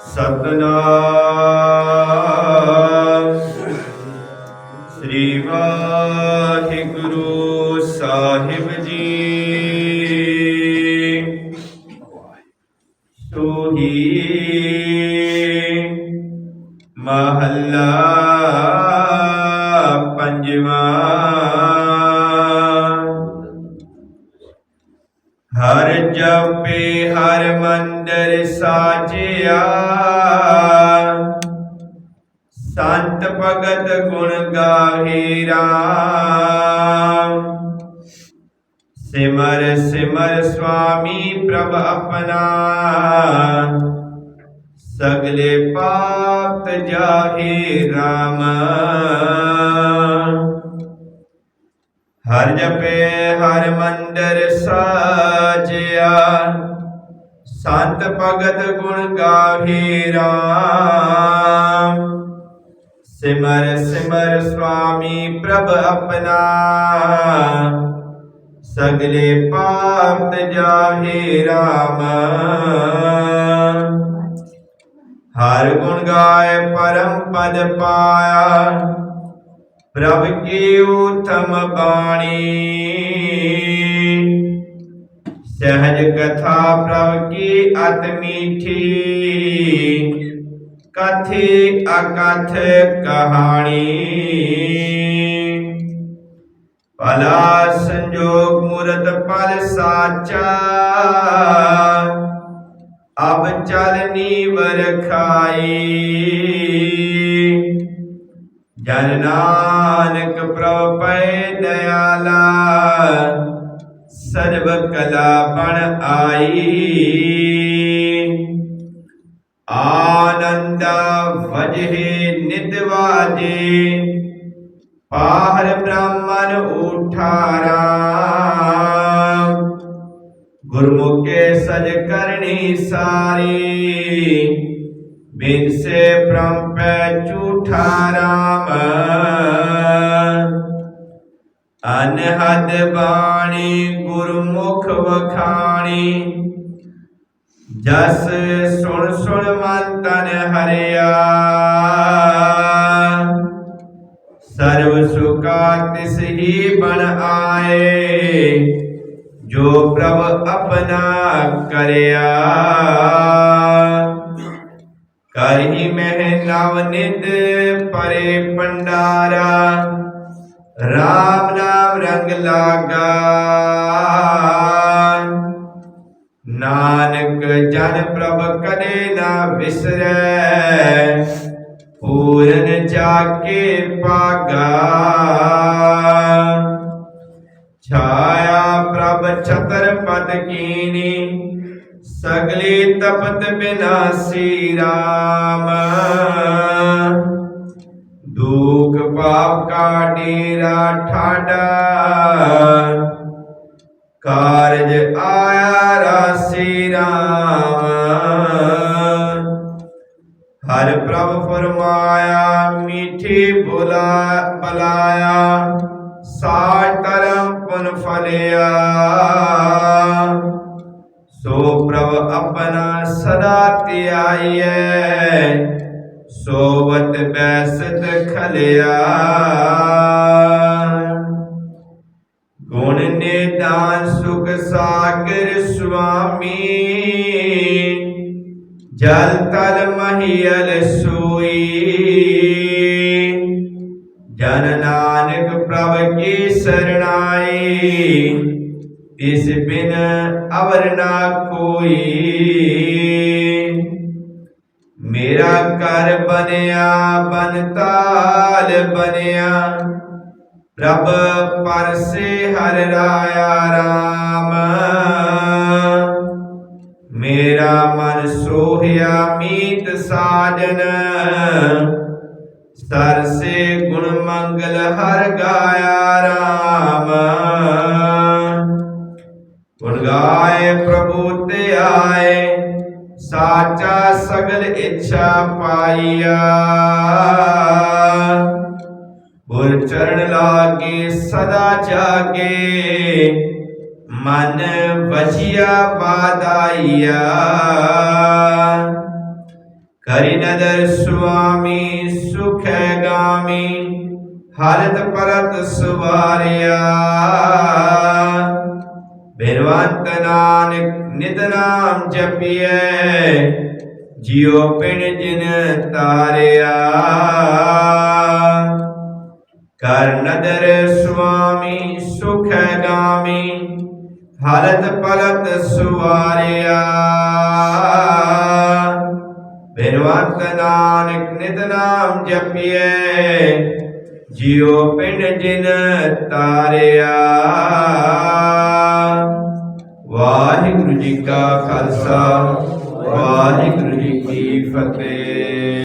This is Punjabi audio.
ਸਤਨਾਮ। ਸ੍ਰੀ ਵਾਹਿਗੁਰੂ ਸਾਹਿਬ ਜੀ। ਸੋਹੀ ਮਹੱਲਾ ਪੰਜਵਾਂ। ਹਰ ਜਪੇ ਹਰ ਮਨ ਮੰਦਰ ਸਾਜਿਆ। ਸੰਤ ਭਗਤ ਗੁਣ ਗਾਹੇ ਰਾਮ। ਸਿਮਰ ਸਿਮਰ ਸੁਆਮੀ ਪ੍ਰਭ ਆਪਣਾ। ਸਗਲੇ ਪਾਪ ਜਾਹੇ ਰਾਮ। ਹਰ ਜਪੇ, ਹਰ ਮੰਦਰ ਸਾਜਿਆ। ਸੰਤ ਭਗਤ ਗੁਣ ਗਾਹੇ ਰਾਮ। ਸਿਮਰ ਸਿਮਰ ਸੁਆਮੀ ਪ੍ਰਭ ਆਪਣਾ। ਸਗਲੇ ਪਾਪ ਜਾਹੇ ਰਾਮ। ਹਰ ਗੁਣ ਗਾਏ ਪਰਮ ਪਦ ਪਾਇਆ। ਪ੍ਰਭ ਕੀ ਉਤਮ ਬਾਣੀ। ਸਹਿਜ ਕਥਾ ਪ੍ਰਭ ਕੀ ਅਤ ਮੀਠੀ। ਕਥੀ ਅਕਥ ਕਹਾਣੀ। ਭਲਾ ਸੰਜੋਗ ਮੂਰਤ ਪਲ ਸਾਚਾ। ਅਬ ਚਲਨੀ ਵਰਖਾਈ ਜਨ ਨਾਨਕ ਪ੍ਰਭ ਪੈ ਦਇਆਲਾ। ਸਰਬ ਕਲਾ ਬਣ ਆਈ। ਆਨੰਦ ਵਜਹਿ ਨਿਤ ਵਾਜੇ। ਪਾਹਰ ਬ੍ਰਾਹਮਣ ਉਠਾਰਾ। ਗੁਰਮੁਖੇ ਸਜ ਕਰਨੀ ਸਾਰੀ। ਬਿਨ ਸੇ ਭ੍ਰਮ ਪੈ ਝੂਠਾ ਰਾਮ। ਅਨਹਦ ਬਾਣੀ, ਗੁਰਮੁਖ ਵਖਾਣੀ। ਜਸ ਸੁਣ ਸੁਣ ਮਨ ਤਨ ਹਰਿਆ। ਸਰਵ ਸੁਖਾ ਤਿਸ ਹੀ ਬਣ ਆਏ, ਜੋ ਪ੍ਰਭ ਆਪਣਾ ਕਰਿਆ। ਕਰਹੀ ਮਹਿ ਨਵ ਨਿਦ ਪਰੇ ਪੰਡਾਰਾ ਰਾਮ ਨਾਮ ਰੰਗ ਲਾਗਾ ਨਾਨਕ ਜਨ ਪ੍ਰਭ ਕਦੇ ਨਾ ਵਿਸਰੈ, ਪੂਰਨ ਜਾਕੇ ਪਾਗਾ ਛਾਇਆ ਪ੍ਰਭ ਛਤਰ ਪਦ ਕੀਨੀ, ਸਗਲੀ ਤਪਤ ਬਿਨਾਸੀ ਰਾਮ। ਦੁਖ ਪਾਪ ਕਾ ਡੇਰਾ ਠਾਡਾ। ਕਾਰਜ ਆਇਆ ਰਾਸੀ ਰਾਮ। ਹਰ ਪ੍ਰਭ ਫਰਮਾਇਆ, ਮੀਠੀ ਬੁਲਾ ਬੁਲਾਇਆ, ਸਾਜ ਧਰਮ ਪੁਨ ਫਲਿਆ। ਸੋ ਪ੍ਰਭ ਆਪਣਾ ਸਦਾ ਧਿਆਈਐ ਸੋਵਤ ਬੈਸਤ ਖਲਿਆ ਗੁਣ ਨਿਦਾਨ ਸੁਖ ਸਾਗਰ ਸੁਆਮੀ, ਜਲ ਤਲ ਮਹੀਲ ਸੋਈ। ਜਨ ਨਾਨਕ ਪ੍ਰਭ ਕੀ ਸਰਣਾਈ, ਇਸ ਬਿਨ ਅਵਰ ਨਾ ਕੋਈ। ਮੇਰਾ ਘਰ ਬਣਿਆ, ਬਨਤਾਲ ਬਣਿਆ। ਪ੍ਰਭ ਪਰਸੇ ਹਰ ਰਾਇਆ ਰਾਮ। ਮੇਰਾ ਮਨ ਸੋਹਿਆ ਮੀਤ ਸਾਜਨ। ਸਰਸੇ ਗੁਣ ਮੰਗਲ ਹਰ ਗਾਇਆ ਰਾਮ। ਗੁਣ ਗਾਏ ਪ੍ਰਭੂ ਤੇ ਆਏ। ਸਾਚਾ ਸਗਲ ਇੱਛਾ ਪਾਈਆ। ਗੁਰ ਚਰਨ ਲਾਗੇ, ਸਦਾ ਜਾਗੇ, ਮਨ ਵਜਿਆ ਵਾਦਾਈਆ ਕਰਿ ਨਦਰ ਸੁਆਮੀ, ਸੁਖੈ ਗਾਮੀ, ਹਰਤ ਪਰਤ ਸੁਵਾਰਿਆ। ਬਿਰਵੰਤ ਨਾਨਕ ਨਿਤ ਨਾਮ ਜਪੀਐ, ਜਿਉ ਪਿਣ ਜਿਨ ਤਾਰਿਆ। ਕਰ ਨਦਰ ਸੁਆਮੀ, ਸੁਖੈ ਗਾਮੀ, ਹਲਤ ਪਲਤ ਸੁਵਾਰਿਆ। ਬਿਰਵੰਤ ਨਾਨਕ ਨਿਤ ਨਾਮ ਜਪੀਐ ਜਿਉ ਪਿੰਡ ਜਿਨ ਤਾਰਿਆ। ਵਾਹਿਗੁਰੂ ਜੀ ਕਾ ਖਾਲਸਾ ਵਾਹਿਗੁਰੂ ਜੀ ਕੀ ਫਤਿਹ।